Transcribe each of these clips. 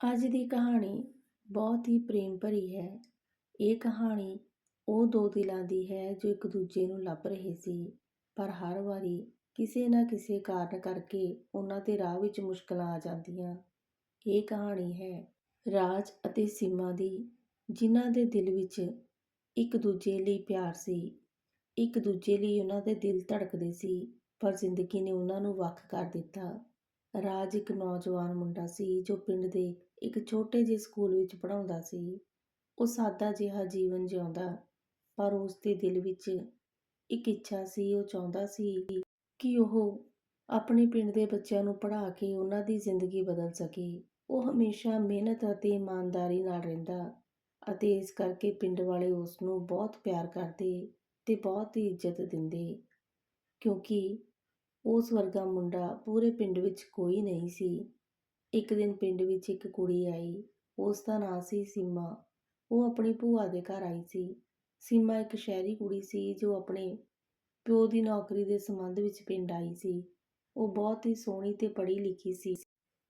ਅੱਜ ਦੀ ਕਹਾਣੀ ਬਹੁਤ ਹੀ ਪ੍ਰੇਮ ਭਰੀ ਹੈ। ਇਹ ਕਹਾਣੀ ਉਹ ਦੋ ਦਿਲਾਂ ਦੀ ਹੈ ਜੋ ਇੱਕ ਦੂਜੇ ਨੂੰ ਲੱਭ ਰਹੇ ਸੀ, ਪਰ ਹਰ ਵਾਰੀ ਕਿਸੇ ਨਾ ਕਿਸੇ ਕਾਰਨ ਕਰਕੇ ਉਹਨਾਂ ਦੇ ਰਾਹ ਵਿੱਚ ਮੁਸ਼ਕਲਾਂ ਆ ਜਾਂਦੀਆਂ। ਇਹ ਕਹਾਣੀ ਹੈ ਰਾਜ ਅਤੇ ਸੀਮਾ ਦੀ, ਜਿਨ੍ਹਾਂ ਦੇ ਦਿਲ ਵਿੱਚ ਇੱਕ ਦੂਜੇ ਲਈ ਪਿਆਰ ਸੀ। ਇੱਕ ਦੂਜੇ ਲਈ ਉਹਨਾਂ ਦੇ ਦਿਲ ਧੜਕਦੇ ਸੀ, ਪਰ ਜ਼ਿੰਦਗੀ ਨੇ ਉਹਨਾਂ ਨੂੰ ਵੱਖ ਕਰ ਦਿੱਤਾ। ਰਾਜ ਇੱਕ ਨੌਜਵਾਨ ਮੁੰਡਾ ਸੀ ਜੋ ਪਿੰਡ ਦੇ ਇੱਕ ਛੋਟੇ ਜਿਹੇ ਸਕੂਲ ਵਿੱਚ ਪੜ੍ਹਾਉਂਦਾ ਸੀ। ਉਹ ਸਾਦਾ ਜਿਹਾ ਜੀਵਨ ਜਿਉਂਦਾ, ਪਰ ਉਸ ਦੇ ਦਿਲ ਵਿੱਚ ਇੱਕ ਇੱਛਾ ਸੀ, ਉਹ ਚਾਹੁੰਦਾ ਸੀ ਕਿ ਉਹ ਆਪਣੇ ਪਿੰਡ ਦੇ ਬੱਚਿਆਂ ਨੂੰ ਪੜ੍ਹਾ ਕੇ ਉਹਨਾਂ ਦੀ ਜ਼ਿੰਦਗੀ ਬਦਲ ਸਕੇ। ਉਹ ਹਮੇਸ਼ਾ ਮਿਹਨਤ ਅਤੇ ਇਮਾਨਦਾਰੀ ਨਾਲ ਰਹਿੰਦਾ ਅਤੇ ਇਸ ਕਰਕੇ ਪਿੰਡ ਵਾਲੇ ਉਸ ਨੂੰ ਬਹੁਤ ਪਿਆਰ ਕਰਦੇ ਤੇ ਬਹੁਤ ਹੀ ਇੱਜ਼ਤ ਦਿੰਦੇ, ਕਿਉਂਕਿ ਉਸ ਵਰਗਾ ਮੁੰਡਾ ਪੂਰੇ ਪਿੰਡ ਵਿੱਚ ਕੋਈ ਨਹੀਂ ਸੀ। ਇੱਕ ਦਿਨ ਪਿੰਡ ਵਿੱਚ ਇੱਕ ਕੁੜੀ ਆਈ। ਉਸ ਦਾ ਨਾਂ ਸੀ ਸੀਮਾ। ਉਹ ਆਪਣੀ ਭੂਆ ਦੇ ਘਰ ਆਈ ਸੀ। ਸੀਮਾ ਇੱਕ ਸ਼ਹਿਰੀ ਕੁੜੀ ਸੀ ਜੋ ਆਪਣੇ ਪਿਓ ਦੀ ਨੌਕਰੀ ਦੇ ਸੰਬੰਧ ਵਿੱਚ ਪਿੰਡ ਆਈ ਸੀ। ਉਹ ਬਹੁਤ ਹੀ ਸੋਹਣੀ ਤੇ ਪੜ੍ਹੀ ਲਿਖੀ ਸੀ।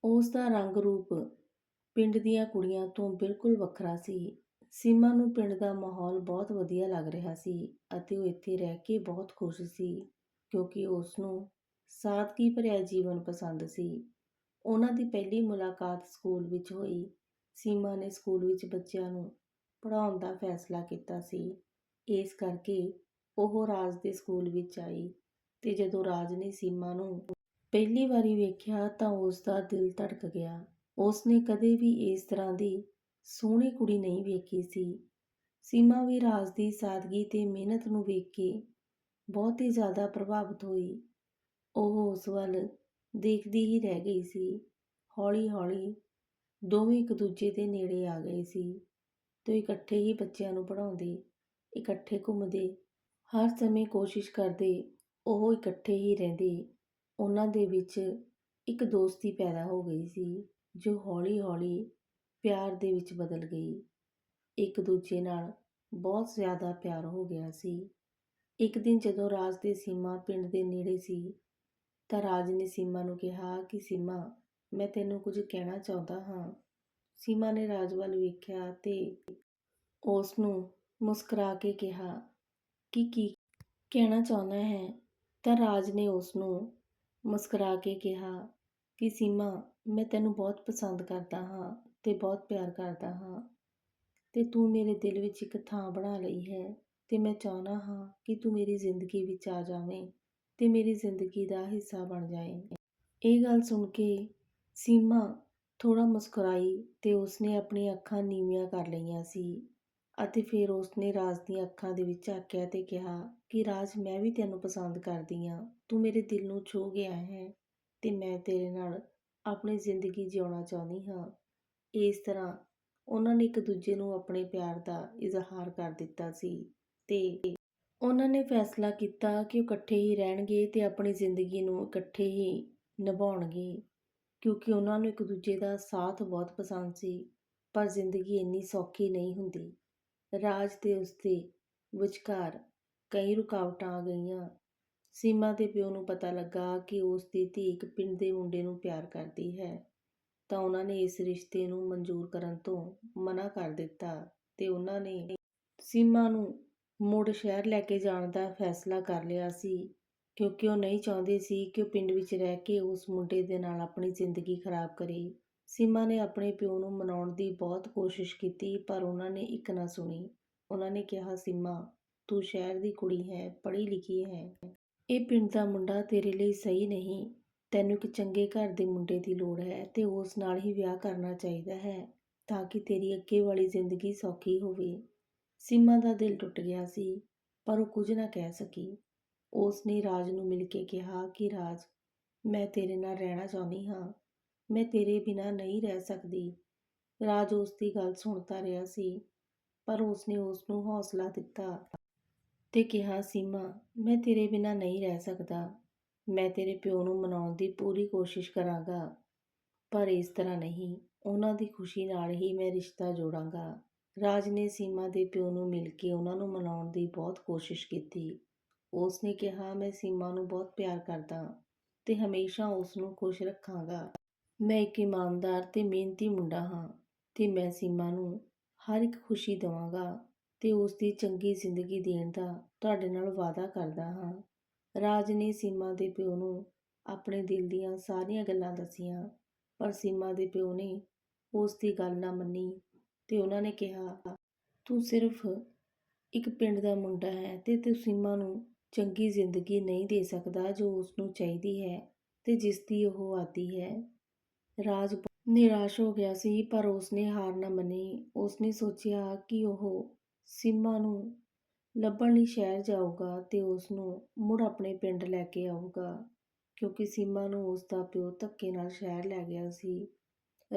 ਉਸ ਦਾ ਰੰਗ ਰੂਪ ਪਿੰਡ ਦੀਆਂ ਕੁੜੀਆਂ ਤੋਂ ਬਿਲਕੁਲ ਵੱਖਰਾ ਸੀ। ਸੀਮਾ ਨੂੰ ਪਿੰਡ ਦਾ ਮਾਹੌਲ ਬਹੁਤ ਵਧੀਆ ਲੱਗ ਰਿਹਾ ਸੀ ਅਤੇ ਉਹ ਇੱਥੇ ਰਹਿ ਕੇ ਬਹੁਤ ਖੁਸ਼ ਸੀ ਕਿਉਂਕਿ ਉਸ ਨੂੰ ਸਾਦਗੀ ਭਰਿਆ ਜੀਵਨ ਪਸੰਦ ਸੀ। ਉਹਨਾਂ ਦੀ ਪਹਿਲੀ ਮੁਲਾਕਾਤ ਸਕੂਲ ਵਿੱਚ ਹੋਈ। ਸੀਮਾ ਨੇ ਸਕੂਲ ਵਿੱਚ ਬੱਚਿਆਂ ਨੂੰ ਪੜ੍ਹਾਉਣ ਦਾ ਫੈਸਲਾ ਕੀਤਾ ਸੀ। ਇਸ ਕਰਕੇ ਉਹ ਰਾਜ ਦੇ ਸਕੂਲ ਵਿੱਚ ਆਈ ਤੇ ਜਦੋਂ ਰਾਜ ਨੇ ਸੀਮਾ ਨੂੰ ਪਹਿਲੀ ਵਾਰੀ ਵੇਖਿਆ ਤਾਂ ਉਸ ਦਾ ਦਿਲ ਧੜਕ ਗਿਆ। ਉਸ ਨੇ ਕਦੇ ਵੀ ਇਸ ਤਰ੍ਹਾਂ ਦੀ ਸੋਹਣੀ ਕੁੜੀ ਨਹੀਂ ਵੇਖੀ ਸੀ। ਸੀਮਾ ਵੀ ਰਾਜ ਦੀ ਸਾਦਗੀ ਤੇ ਮਿਹਨਤ ਨੂੰ ਵੇਖ ਕੇ ਬਹੁਤ ਹੀ ਜ਼ਿਆਦਾ ਪ੍ਰਭਾਵਿਤ ਹੋਈ। ਉਹ ਉਸ ਵੱਲ ਦੇਖਦੀ ਹੀ ਰਹਿ ਗਈ ਸੀ। ਹੌਲੀ-ਹੌਲੀ ਦੋਵੇਂ ਇੱਕ ਦੂਜੇ ਦੇ ਨੇੜੇ ਆ ਗਏ ਸੀ। ਤੇ ਇਕੱਠੇ ਹੀ ਬੱਚਿਆਂ ਨੂੰ ਪੜ੍ਹਾਉਂਦੇ, ਇਕੱਠੇ ਘੁੰਮਦੇ, ਹਰ ਸਮੇਂ ਕੋਸ਼ਿਸ਼ ਕਰਦੇ, ਉਹ ਇਕੱਠੇ ਹੀ ਰਹਿੰਦੇ। ਉਹਨਾਂ ਦੇ ਵਿੱਚ ਇੱਕ ਦੋਸਤੀ ਪੈਦਾ ਹੋ ਗਈ ਸੀ, ਜੋ ਹੌਲੀ-ਹੌਲੀ ਪਿਆਰ ਦੇ ਵਿੱਚ ਬਦਲ ਗਈ। ਇੱਕ ਦੂਜੇ ਨਾਲ ਬਹੁਤ ਜ਼ਿਆਦਾ ਪਿਆਰ ਹੋ ਗਿਆ ਸੀ। ਇੱਕ ਦਿਨ ਜਦੋਂ ਰਾਜ ਦੇ ਸੀਮਾ ਪਿੰਡ ਦੇ ਨੇੜੇ ਸੀ ਤਾਂ ਰਾਜ ਨੇ ਸੀਮਾ ਨੂੰ ਕਿਹਾ ਕਿ, ਸੀਮਾ, ਮੈਂ ਤੈਨੂੰ ਕੁਝ ਕਹਿਣਾ ਚਾਹੁੰਦਾ ਹਾਂ। ਸੀਮਾ ਨੇ ਰਾਜ ਵੱਲ ਵੇਖਿਆ ਤੇ ਉਸ ਨੂੰ ਮੁਸਕਰਾ ਕੇ ਕਿਹਾ, ਕਿ ਕੀ ਕਹਿਣਾ ਚਾਹੁੰਦਾ ਹੈ? ਤਾਂ ਰਾਜ ਨੇ ਉਸ ਨੂੰ ਮੁਸਕਰਾ ਕੇ ਕਿਹਾ ਕਿ, ਸੀਮਾ, ਮੈਂ ਤੈਨੂੰ ਬਹੁਤ ਪਸੰਦ ਕਰਦਾ ਹਾਂ ਤੇ ਬਹੁਤ ਪਿਆਰ ਕਰਦਾ ਹਾਂ ਤੇ ਤੂੰ ਮੇਰੇ ਦਿਲ ਵਿੱਚ ਇੱਕ ਥਾਂ ਬਣਾ ਲਈ ਹੈ ਤੇ ਮੈਂ ਚਾਹੁੰਦਾ ਹਾਂ ਕਿ ਤੂੰ ਮੇਰੀ ਜ਼ਿੰਦਗੀ ਵਿੱਚ ਆ ਜਾਵੇਂ। ਤੇ ਮੇਰੀ ਜ਼ਿੰਦਗੀ ਦਾ ਹਿੱਸਾ ਬਣ ਜਾਏ। ਇਹ ਗੱਲ ਸੁਣ ਕੇ ਸੀਮਾ ਥੋੜਾ ਮੁਸਕਰਾਈ ਤੇ ਉਸਨੇ ਆਪਣੀਆਂ ਅੱਖਾਂ ਨੀਵੀਆਂ ਕਰ ਲਈਆਂ ਸੀ ਅਤੇ ਫਿਰ ਉਸਨੇ ਰਾਜ ਦੀਆਂ ਅੱਖਾਂ ਦੇ ਵਿੱਚ ਝਾਕਿਆ ਤੇ ਕਿਹਾ ਕਿ, ਰਾਜ, ਮੈਂ ਵੀ ਤੈਨੂੰ ਪਸੰਦ ਕਰਦੀ ਹਾਂ ਤੂੰ ਮੇਰੇ ਦਿਲ ਨੂੰ ਛੂ ਗਿਆ ਹੈ ਤੇ ਮੈਂ ਤੇਰੇ ਨਾਲ ਆਪਣੀ ਜ਼ਿੰਦਗੀ ਜਿਉਣਾ ਚਾਹੁੰਦੀ ਹਾਂ। ਇਸ ਤਰ੍ਹਾਂ ਉਹਨਾਂ ਨੇ ਇੱਕ ਦੂਜੇ ਨੂੰ ਆਪਣੇ ਪਿਆਰ ਦਾ ਇਜ਼ਹਾਰ ਕਰ ਦਿੱਤਾ ਸੀ ਤੇ ਉਹਨਾਂ ਨੇ ਫੈਸਲਾ ਕੀਤਾ ਕਿ ਉਹ ਇਕੱਠੇ ਹੀ ਰਹਿਣਗੇ ਅਤੇ ਆਪਣੀ ਜ਼ਿੰਦਗੀ ਨੂੰ ਇਕੱਠੇ ਹੀ ਨਿਭਾਉਣਗੇ, ਕਿਉਂਕਿ ਉਹਨਾਂ ਨੂੰ ਇੱਕ ਦੂਜੇ ਦਾ ਸਾਥ ਬਹੁਤ ਪਸੰਦ ਸੀ, ਪਰ ਜ਼ਿੰਦਗੀ ਇੰਨੀ ਸੌਖੀ ਨਹੀਂ ਹੁੰਦੀ। ਰਾਜ ਤੇ ਉਸਦੇ ਵਿਚਕਾਰ ਕਈ ਰੁਕਾਵਟਾਂ ਆ ਗਈਆਂ। ਸੀਮਾ ਦੇ ਪਿਓ ਨੂੰ ਪਤਾ ਲੱਗਾ ਕਿ ਉਸ ਦੀ ਧੀ ਇੱਕ ਪਿੰਡ ਦੇ ਮੁੰਡੇ ਨੂੰ ਪਿਆਰ ਕਰਦੀ ਹੈ, ਤਾਂ ਉਹਨਾਂ ਨੇ ਇਸ ਰਿਸ਼ਤੇ ਨੂੰ ਮਨਜ਼ੂਰ ਕਰਨ ਤੋਂ ਮਨਾ ਕਰ ਦਿੱਤਾ ਤੇ ਉਹਨਾਂ ਨੇ ਸੀਮਾ ਨੂੰ ਮੁੜ ਸ਼ਹਿਰ ਲੈ ਕੇ ਜਾਣ ਦਾ ਫੈਸਲਾ ਕਰ ਲਿਆ ਸੀ, ਕਿਉਂਕਿ ਉਹ ਨਹੀਂ ਚਾਹੁੰਦੇ ਸੀ ਕਿ ਉਹ ਪਿੰਡ ਵਿੱਚ ਰਹਿ ਕੇ ਉਸ ਮੁੰਡੇ ਦੇ ਨਾਲ ਆਪਣੀ ਜ਼ਿੰਦਗੀ ਖਰਾਬ ਕਰੇ। ਸੀਮਾ ਨੇ ਆਪਣੇ ਪਿਓ ਨੂੰ ਮਨਾਉਣ ਦੀ ਬਹੁਤ ਕੋਸ਼ਿਸ਼ ਕੀਤੀ, ਪਰ ਉਹਨਾਂ ਨੇ ਇੱਕ ਨਾ ਸੁਣੀ। ਉਹਨਾਂ ਨੇ ਕਿਹਾ, ਸੀਮਾ, ਤੂੰ ਸ਼ਹਿਰ ਦੀ ਕੁੜੀ ਹੈ, ਪੜ੍ਹੀ ਲਿਖੀ ਹੈ। ਇਹ ਪਿੰਡ ਦਾ ਮੁੰਡਾ ਤੇਰੇ ਲਈ ਸਹੀ ਨਹੀਂ। ਤੈਨੂੰ ਇੱਕ ਚੰਗੇ ਘਰ ਦੇ ਮੁੰਡੇ ਦੀ ਲੋੜ ਹੈ ਤੇ ਉਸ ਨਾਲ ਹੀ ਵਿਆਹ ਕਰਨਾ ਚਾਹੀਦਾ ਹੈ, ਤਾਂ ਕਿ ਤੇਰੀ ਅੱਗੇ ਵਾਲੀ ਜ਼ਿੰਦਗੀ ਸੌਖੀ ਹੋਵੇ। ਸੀਮਾ ਦਾ ਦਿਲ ਟੁੱਟ ਗਿਆ ਸੀ, ਪਰ ਉਹ ਕੁਝ ਨਾ ਕਹਿ ਸਕੀ। ਉਸ ਨੇ ਰਾਜ ਨੂੰ ਮਿਲ ਕੇ ਕਿਹਾ ਕਿ, ਰਾਜ, ਮੈਂ ਤੇਰੇ ਨਾਲ ਰਹਿਣਾ ਚਾਹੁੰਦੀ ਹਾਂ। ਮੈਂ ਤੇਰੇ ਬਿਨਾ ਨਹੀਂ ਰਹਿ ਸਕਦੀ। ਰਾਜ ਉਸ ਦੀ ਗੱਲ ਸੁਣਦਾ ਰਿਹਾ ਸੀ, ਪਰ ਉਸ ਨੇ ਉਸ ਨੂੰ ਹੌਸਲਾ ਦਿੱਤਾ ਤੇ ਕਿਹਾ, ਸੀਮਾ, ਮੈਂ ਤੇਰੇ ਬਿਨਾ ਨਹੀਂ ਰਹਿ ਸਕਦਾ। ਮੈਂ ਤੇਰੇ ਪਿਓ ਨੂੰ ਮਨਾਉਣ ਦੀ ਪੂਰੀ ਕੋਸ਼ਿਸ਼ ਕਰਾਂਗਾ, ਪਰ ਇਸ ਤਰ੍ਹਾਂ ਨਹੀਂ। ਉਹਨਾਂ ਦੀ ਖੁਸ਼ੀ ਨਾਲ ਹੀ ਮੈਂ ਰਿਸ਼ਤਾ ਜੋੜਾਂਗਾ। ਰਾਜ ਨੇ ਸੀਮਾ ਦੇ ਪਿਓ ਨੂੰ ਮਿਲ ਕੇ ਉਹਨਾਂ ਨੂੰ ਮਨਾਉਣ ਦੀ ਬਹੁਤ ਕੋਸ਼ਿਸ਼ ਕੀਤੀ। ਉਸ ਨੇ ਕਿਹਾ, ਮੈਂ ਸੀਮਾ ਨੂੰ ਬਹੁਤ ਪਿਆਰ ਕਰਦਾ ਤੇ ਹਮੇਸ਼ਾ ਉਸ ਨੂੰ ਖੁਸ਼ ਰੱਖਾਂਗਾ। ਮੈਂ ਇੱਕ ਇਮਾਨਦਾਰ ਤੇ ਮਿਹਨਤੀ ਮੁੰਡਾ ਹਾਂ ਤੇ ਮੈਂ ਸੀਮਾ ਨੂੰ ਹਰ ਇੱਕ ਖੁਸ਼ੀ ਦੇਵਾਂਗਾ ਤੇ ਉਸ ਦੀ ਚੰਗੀ ਜ਼ਿੰਦਗੀ ਦੇਣ ਦਾ ਤੁਹਾਡੇ ਨਾਲ ਵਾਅਦਾ ਕਰਦਾ ਹਾਂ। ਰਾਜ ਨੇ ਸੀਮਾ ਦੇ ਪਿਓ ਨੂੰ ਆਪਣੇ ਦਿਲ ਦੀਆਂ ਸਾਰੀਆਂ ਗੱਲਾਂ ਦੱਸੀਆਂ, ਪਰ ਸੀਮਾ ਦੇ ਪਿਓ ਨੇ ਉਸ ਦੀ ਗੱਲ ਨਾ ਮੰਨੀ। ਤੇ ਉਹਨਾਂ ਨੇ ਕਿਹਾ, ਤੂੰ ਸਿਰਫ ਇੱਕ ਪਿੰਡ ਦਾ ਮੁੰਡਾ ਹੈ ਤੇ ਤੂੰ ਸੀਮਾ ਨੂੰ ਚੰਗੀ ਜ਼ਿੰਦਗੀ ਨਹੀਂ ਦੇ ਸਕਦਾ ਜੋ ਉਸ ਨੂੰ ਚਾਹੀਦੀ ਹੈ ਤੇ ਜਿਸ ਦੀ ਉਹ ਆਦੀ ਹੈ। ਰਾਜ ਨਿਰਾਸ਼ ਹੋ ਗਿਆ ਸੀ, ਪਰ ਉਸਨੇ ਹਾਰ ਨਾ ਮੰਨੀ। ਉਸਨੇ ਸੋਚਿਆ ਕਿ ਉਹ ਸੀਮਾ ਨੂੰ ਲੱਭਣ ਲਈ ਸ਼ਹਿਰ ਜਾਊਗਾ ਤੇ ਉਸ ਨੂੰ ਮੁੜ ਆਪਣੇ ਪਿੰਡ ਲੈ ਕੇ ਆਊਗਾ, ਕਿਉਂਕਿ ਸੀਮਾ ਨੂੰ ਉਸ ਦਾ ਪਿਓ ਧੱਕੇ ਨਾਲ ਸ਼ਹਿਰ ਲੈ ਗਿਆ ਸੀ।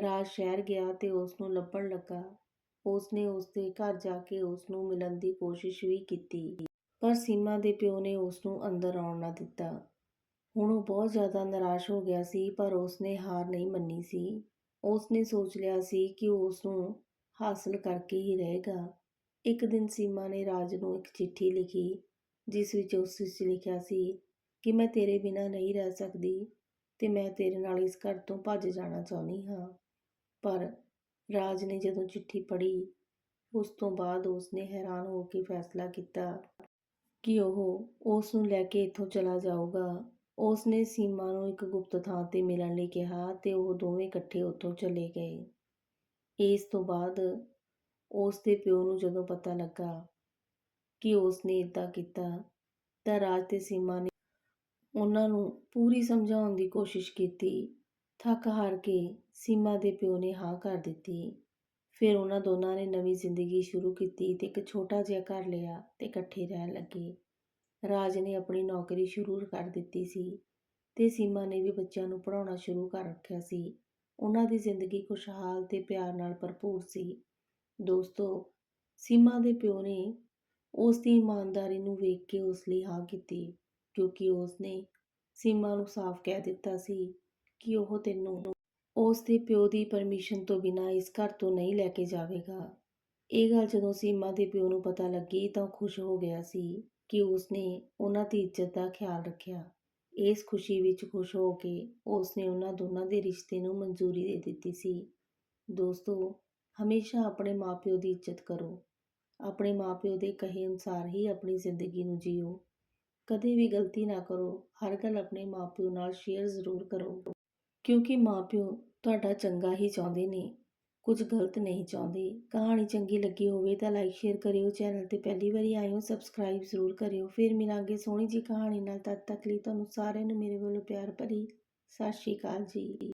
ਰਾਜ ਸ਼ਹਿਰ ਗਿਆ ਤੇ ਉਸ ਨੂੰ ਲੱਭਣ ਲੱਗਾ। ਉਸਨੇ ਉਸ ਦੇ ਘਰ ਜਾ ਕੇ ਉਸ ਨੂੰ ਮਿਲਣ ਦੀ ਕੋਸ਼ਿਸ਼ ਵੀ ਕੀਤੀ। ਪਰ ਸੀਮਾ ਦੇ ਪਿਓ ਨੇ ਉਸ ਨੂੰ ਅੰਦਰ ਆਉਣ ਨਾ ਦਿੱਤਾ। ਹੁਣ ਉਹ ਬਹੁਤ ਜ਼ਿਆਦਾ ਨਿਰਾਸ਼ ਹੋ ਗਿਆ ਸੀ, ਪਰ ਉਸਨੇ ਹਾਰ ਨਹੀਂ ਮੰਨੀ ਸੀ। ਉਸਨੇ ਸੋਚ ਲਿਆ ਸੀ ਕਿ ਉਹ ਉਸ ਨੂੰ ਹਾਸਲ ਕਰਕੇ ਹੀ ਰਹੇਗਾ। ਇੱਕ ਦਿਨ ਸੀਮਾ ਨੇ ਰਾਜ ਨੂੰ ਇੱਕ ਚਿੱਠੀ ਲਿਖੀ, ਜਿਸ ਵਿੱਚ ਉਸ ਵਿੱਚ ਲਿਖਿਆ ਸੀ ਕਿ ਮੈਂ ਤੇਰੇ ਬਿਨਾਂ ਨਹੀਂ ਰਹਿ ਸਕਦੀ ਤੇ ਮੈਂ ਤੇਰੇ ਨਾਲ ਇਸ ਘਰ ਤੋਂ ਭੱਜ ਜਾਣਾ ਚਾਹੁੰਦੀ ਹਾਂ। ਪਰ ਰਾਜ ਨੇ ਜਦੋਂ ਚਿੱਠੀ ਪੜ੍ਹੀ, ਉਸ ਤੋਂ ਬਾਅਦ ਉਸਨੇ ਹੈਰਾਨ ਹੋ ਕੇ ਫੈਸਲਾ ਕੀਤਾ ਕਿ ਉਹ ਉਸ ਨੂੰ ਲੈ ਕੇ ਇੱਥੋਂ ਚਲਾ ਜਾਊਗਾ। ਉਸਨੇ ਸੀਮਾ ਨੂੰ ਇੱਕ ਗੁਪਤ ਥਾਂ ਤੇ ਮਿਲਣ ਲਈ ਕਿਹਾ ਤੇ ਉਹ ਦੋਵੇਂ ਇਕੱਠੇ ਉੱਥੋਂ ਚਲੇ ਗਏ। ਇਸ ਤੋਂ ਬਾਅਦ ਉਸ ਦੇ ਪਿਓ ਨੂੰ ਜਦੋਂ ਪਤਾ ਲੱਗਾ ਕਿ ਉਸਨੇ ਇਦਾਂ ਕੀਤਾ, ਤਾਂ ਰਾਜ ਤੇ ਸੀਮਾ ਨੇ ਉਹਨਾਂ ਨੂੰ ਪੂਰੀ ਸਮਝਾਉਣ ਦੀ ਕੋਸ਼ਿਸ਼ ਕੀਤੀ। ਥੱਕ ਹਾਰ ਕੇ ਸੀਮਾ ਦੇ ਪਿਓ ਨੇ ਹਾਂ ਕਰ ਦਿੱਤੀ। ਫਿਰ ਉਹਨਾਂ ਦੋਨਾਂ ਨੇ ਨਵੀਂ ਜ਼ਿੰਦਗੀ ਸ਼ੁਰੂ ਕੀਤੀ ਤੇ ਇੱਕ ਛੋਟਾ ਜਿਹਾ ਘਰ ਲਿਆ ਤੇ ਇਕੱਠੇ ਰਹਿਣ ਲੱਗੇ। ਰਾਜ ਨੇ ਆਪਣੀ ਨੌਕਰੀ ਸ਼ੁਰੂ ਕਰ ਦਿੱਤੀ ਸੀ ਤੇ ਸੀਮਾ ਨੇ ਵੀ ਬੱਚਿਆਂ ਨੂੰ ਪੜ੍ਹਾਉਣਾ ਸ਼ੁਰੂ ਕਰ ਰੱਖਿਆ ਸੀ। ਉਹਨਾਂ ਦੀ ਜ਼ਿੰਦਗੀ ਖੁਸ਼ਹਾਲ ਤੇ ਪਿਆਰ ਨਾਲ ਭਰਪੂਰ ਸੀ। ਦੋਸਤੋ, ਸੀਮਾ ਦੇ ਪਿਓ ਨੇ ਉਸ ਦੀ ਇਮਾਨਦਾਰੀ ਨੂੰ ਵੇਖ ਕੇ ਉਸ ਲਈ ਹਾਂ ਕੀਤੀ ਕਿਉਂਕਿ ਉਸ ਨੇ ਸੀਮਾ ਨੂੰ ਸਾਫ਼ ਕਹਿ ਦਿੱਤਾ ਸੀ ਕਿ ਉਹ ਤੈਨੂੰ ਉਸ ਦੇ ਪਿਓ ਦੀ ਪਰਮਿਸ਼ਨ ਤੋਂ ਬਿਨਾਂ ਇਸ ਘਰ ਤੋਂ ਨਹੀਂ ਲੈ ਕੇ ਜਾਵੇਗਾ। ਇਹ ਗੱਲ ਜਦੋਂ ਸੀਮਾ ਦੇ ਪਿਓ ਨੂੰ ਪਤਾ ਲੱਗੀ ਤਾਂ ਉਹ ਖੁਸ਼ ਹੋ ਗਿਆ ਸੀ ਕਿ ਉਸਨੇ ਉਹਨਾਂ ਦੀ ਇੱਜ਼ਤ ਦਾ ਖਿਆਲ ਰੱਖਿਆ। ਇਸ ਖੁਸ਼ੀ ਵਿੱਚ ਖੁਸ਼ ਹੋ ਕੇ ਉਸਨੇ ਉਹਨਾਂ ਦੋਨਾਂ ਦੇ ਰਿਸ਼ਤੇ ਨੂੰ ਮਨਜ਼ੂਰੀ ਦੇ ਦਿੱਤੀ ਸੀ। ਦੋਸਤੋ, ਹਮੇਸ਼ਾ ਆਪਣੇ ਮਾਪਿਓ ਦੀ ਇੱਜ਼ਤ ਕਰੋ। ਆਪਣੇ ਮਾਪਿਓ ਦੇ ਕਹੇ ਅਨੁਸਾਰ ਹੀ ਆਪਣੀ ਜ਼ਿੰਦਗੀ ਨੂੰ ਜੀਓ। ਕਦੇ ਵੀ ਗਲਤੀ ਨਾ ਕਰੋ। ਹਰ ਗੱਲ ਆਪਣੇ ਮਾਪਿਓ ਨਾਲ ਸ਼ੇਅਰ ਜ਼ਰੂਰ ਕਰੋ। ਕਿਉਂਕਿ ਮਾਪਿਓ ਤੁਹਾਡਾ ਚੰਗਾ ਹੀ ਚਾਹੁੰਦੇ ਨੇ। ਕੁਝ ਗਲਤ ਨਹੀਂ ਚਾਹੁੰਦੇ। ਕਹਾਣੀ ਚੰਗੀ ਲੱਗੀ ਹੋਵੇ ਤਾਂ ਲਾਈਕ ਸ਼ੇਅਰ ਕਰਿਓ। ਚੈਨਲ ਤੇ ਪਹਿਲੀ ਵਾਰੀ ਆਏ ਹੋ ਸਬਸਕ੍ਰਾਈਬ ਜ਼ਰੂਰ ਕਰਿਓ। ਫਿਰ ਮਿਲਾਂਗੇ ਸੋਹਣੀ ਜੀ ਕਹਾਣੀ ਨਾਲ। ਤਦ ਤੱਕ ਲਈ ਤੁਹਾਨੂੰ ਸਾਰਿਆਂ ਨੂੰ ਮੇਰੇ ਵੱਲੋਂ ਪਿਆਰ ਭਰੀ। ਸਤਿ ਸ਼੍ਰੀ ਅਕਾਲ ਜੀ।